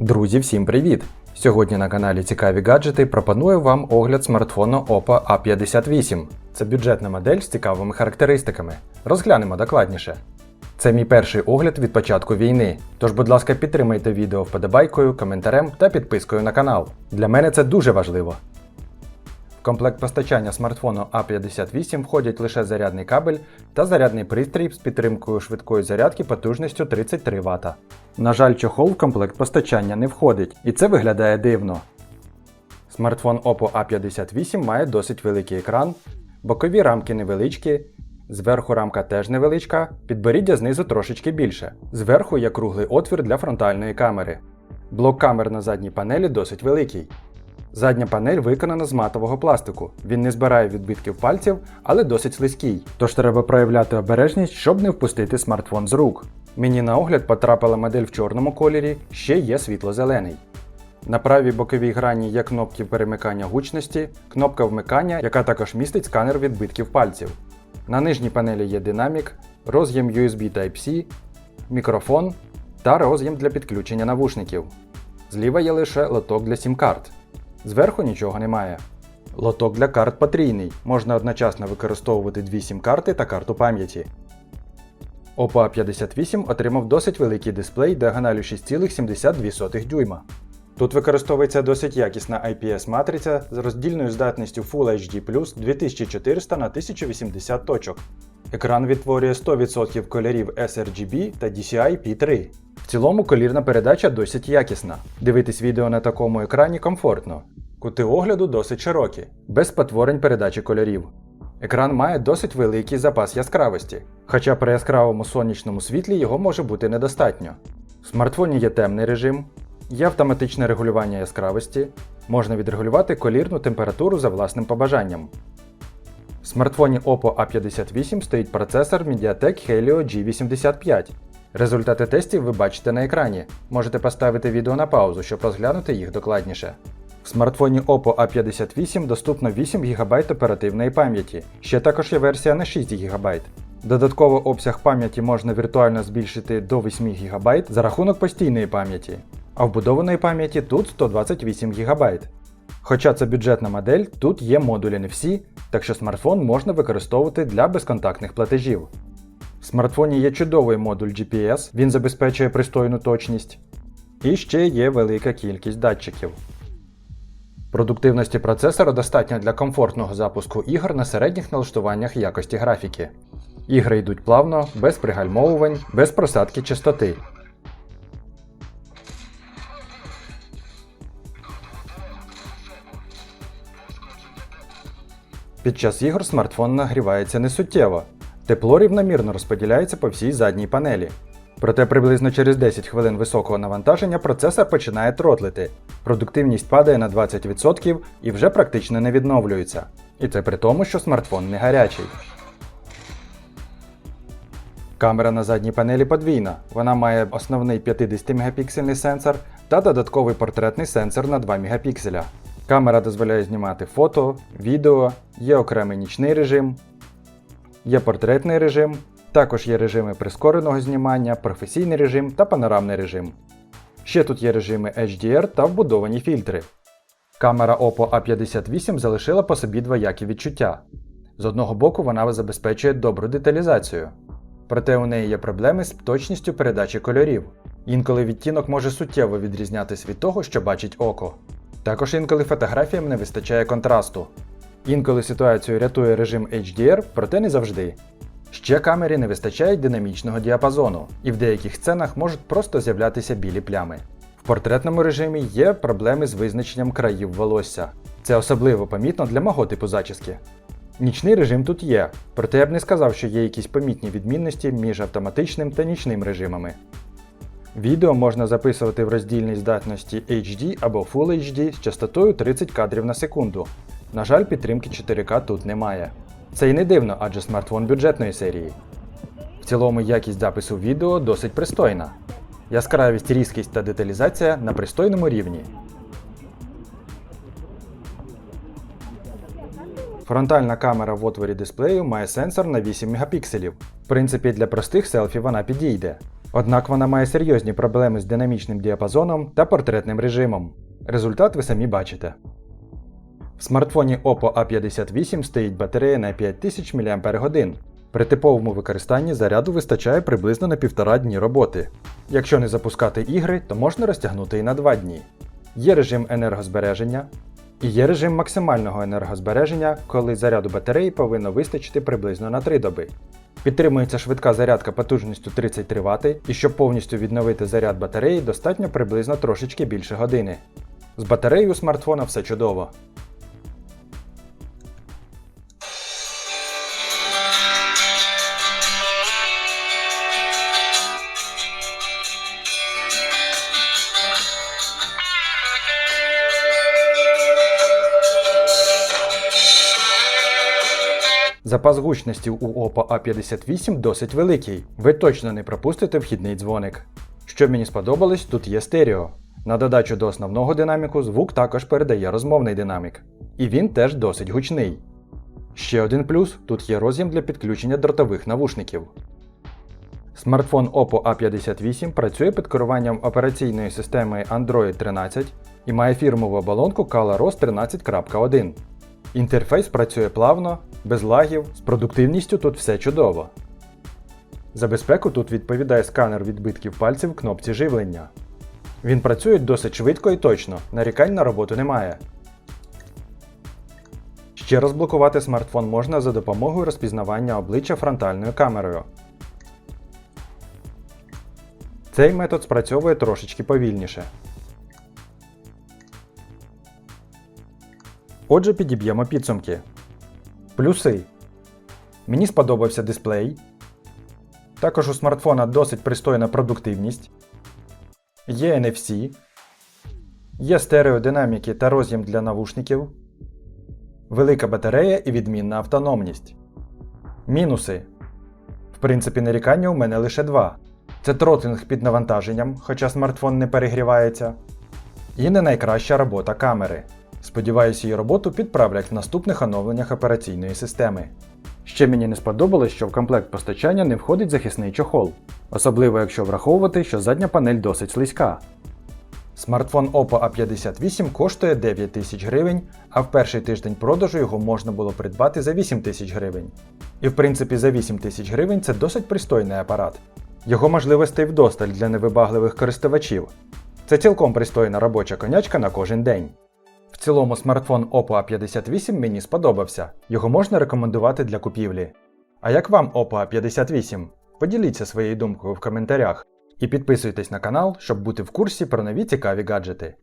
Друзі, всім привіт! Сьогодні на каналі Цікаві гаджети пропоную вам огляд смартфону Oppo A58. Це бюджетна модель з цікавими характеристиками. Розглянемо докладніше. Це мій перший огляд від початку війни. Тож, будь ласка, підтримайте відео вподобайкою, коментарем та підпискою на канал. Для мене це дуже важливо. В комплект постачання смартфону A58 входять лише зарядний кабель та зарядний пристрій з підтримкою швидкої зарядки потужністю 33 Вт. На жаль, чохол в комплект постачання не входить, і це виглядає дивно. Смартфон Oppo A58 має досить великий екран, бокові рамки невеличкі, зверху рамка теж невеличка, підборіддя знизу трошечки більше. Зверху є круглий отвір для фронтальної камери. Блок камер на задній панелі досить великий. Задня панель виконана з матового пластику. Він не збирає відбитків пальців, але досить слизький. Тож треба проявляти обережність, щоб не впустити смартфон з рук. Мені на огляд потрапила модель в чорному кольорі, ще є світло-зелений. На правій боковій грані є кнопки перемикання гучності, кнопка вмикання, яка також містить сканер відбитків пальців. На нижній панелі є динамік, роз'єм USB Type-C, мікрофон та роз'єм для підключення навушників. Зліва є лише лоток для сім-карт. Зверху нічого немає. Лоток для карт потрійний. Можна одночасно використовувати дві сім-карти та карту пам'яті. Oppo A58 отримав досить великий дисплей діагоналю 6,72 дюйма. Тут використовується досить якісна IPS-матриця з роздільною здатністю Full HD 2400 на 1080 точок. Екран відтворює 100% кольорів sRGB та DCI P3. В цілому колірна передача досить якісна. Дивитись відео на такому екрані комфортно. Кути огляду досить широкі, без спотворень передачі кольорів. Екран має досить великий запас яскравості, хоча при яскравому сонячному світлі його може бути недостатньо. В смартфоні є темний режим, є автоматичне регулювання яскравості, можна відрегулювати колірну температуру за власним побажанням. В смартфоні Oppo A58 стоїть процесор MediaTek Helio G85. Результати тестів ви бачите на екрані. Можете поставити відео на паузу, щоб розглянути їх докладніше. В смартфоні Oppo A58 доступно 8 ГБ оперативної пам'яті. Ще також є версія на 6 ГБ. Додатково обсяг пам'яті можна віртуально збільшити до 8 ГБ за рахунок постійної пам'яті, а вбудованої пам'яті тут 128 ГБ. Хоча це бюджетна модель, тут є модулі не всі, так що смартфон можна використовувати для безконтактних платежів. В смартфоні є чудовий модуль GPS, він забезпечує пристойну точність. І ще є велика кількість датчиків. Продуктивності процесора достатньо для комфортного запуску ігор на середніх налаштуваннях якості графіки. Ігри йдуть плавно, без пригальмовувань, без просадки частоти. Під час ігор смартфон нагрівається несуттєво. Тепло рівномірно розподіляється по всій задній панелі. Проте приблизно через 10 хвилин високого навантаження процесор починає тротлити. Продуктивність падає на 20% і вже практично не відновлюється. І це при тому, що смартфон не гарячий. Камера на задній панелі подвійна. Вона має основний 50 мегапіксельний сенсор та додатковий портретний сенсор на 2 мегапікселя. Камера дозволяє знімати фото, відео, є окремий нічний режим, є портретний режим, також є режими прискореного знімання, професійний режим та панорамний режим. Ще тут є режими HDR та вбудовані фільтри. Камера Oppo A58 залишила по собі двоякі відчуття. З одного боку, вона забезпечує добру деталізацію. Проте у неї є проблеми з точністю передачі кольорів. Інколи відтінок може суттєво відрізнятись від того, що бачить око. Також інколи фотографіям не вистачає контрасту. Інколи ситуацію рятує режим HDR, проте не завжди. Ще камері не вистачає динамічного діапазону, і в деяких сценах можуть просто з'являтися білі плями. В портретному режимі є проблеми з визначенням країв волосся. Це особливо помітно для мого типу зачіски. Нічний режим тут є, проте я б не сказав, що є якісь помітні відмінності між автоматичним та нічним режимами. Відео можна записувати в роздільній здатності HD або Full HD з частотою 30 кадрів на секунду. На жаль, підтримки 4К тут немає. Це і не дивно, адже смартфон бюджетної серії. В цілому якість запису відео досить пристойна. Яскравість, різкість та деталізація на пристойному рівні. Фронтальна камера в отворі дисплею має сенсор на 8 мегапікселів. В принципі, для простих селфі вона підійде. Однак вона має серйозні проблеми з динамічним діапазоном та портретним режимом. Результат ви самі бачите. В смартфоні Oppo A58 стоїть батарея на 5000 мАч. При типовому використанні заряду вистачає приблизно на півтора дні роботи. Якщо не запускати ігри, то можна розтягнути і на 2 дні. Є режим енергозбереження і є режим максимального енергозбереження, коли заряду батареї повинно вистачити приблизно на 3 доби. Підтримується швидка зарядка потужністю 33 Вт, і щоб повністю відновити заряд батареї, достатньо приблизно трошечки більше години. З батареєю смартфона все чудово. Запас гучності у Oppo A58 досить великий. Ви точно не пропустите вхідний дзвоник. Що мені сподобалось, тут є стерео. На додачу до основного динаміку звук також передає розмовний динамік. І він теж досить гучний. Ще один плюс тут є роз'єм для підключення дротових навушників. Смартфон Oppo A58 працює під керуванням операційної системи Android 13 і має фірмову оболонку ColorOS 13.1. Інтерфейс працює плавно, без лагів, з продуктивністю тут все чудово. За безпеку тут відповідає сканер відбитків пальців в кнопці живлення. Він працює досить швидко і точно, нарікань на роботу немає. Ще розблокувати смартфон можна за допомогою розпізнавання обличчя фронтальною камерою. Цей метод спрацьовує трошечки повільніше. Отже, підіб'ємо підсумки. Плюси. Мені сподобався дисплей. Також у смартфона досить пристойна продуктивність. Є NFC. Є стереодинаміки та роз'єм для навушників. Велика батарея і відмінна автономність. Мінуси. В принципі, нарікання у мене лише два. Це тротлинг під навантаженням, хоча смартфон не перегрівається. І не найкраща робота камери. Сподіваюся, її роботу підправлять в наступних оновленнях операційної системи. Ще мені не сподобалось, що в комплект постачання не входить захисний чохол, особливо якщо враховувати, що задня панель досить слизька. Смартфон Oppo A58 коштує 9 тисяч гривень, а в перший тиждень продажу його можна було придбати за 8 тисяч гривень. І в принципі за 8 тисяч гривень це досить пристойний апарат. Його можливостей вдосталь для невибагливих користувачів. Це цілком пристойна робоча конячка на кожен день. В цілому смартфон Oppo A58 мені сподобався, його можна рекомендувати для купівлі. А як вам Oppo A58? Поділіться своєю думкою в коментарях і підписуйтесь на канал, щоб бути в курсі про нові цікаві гаджети.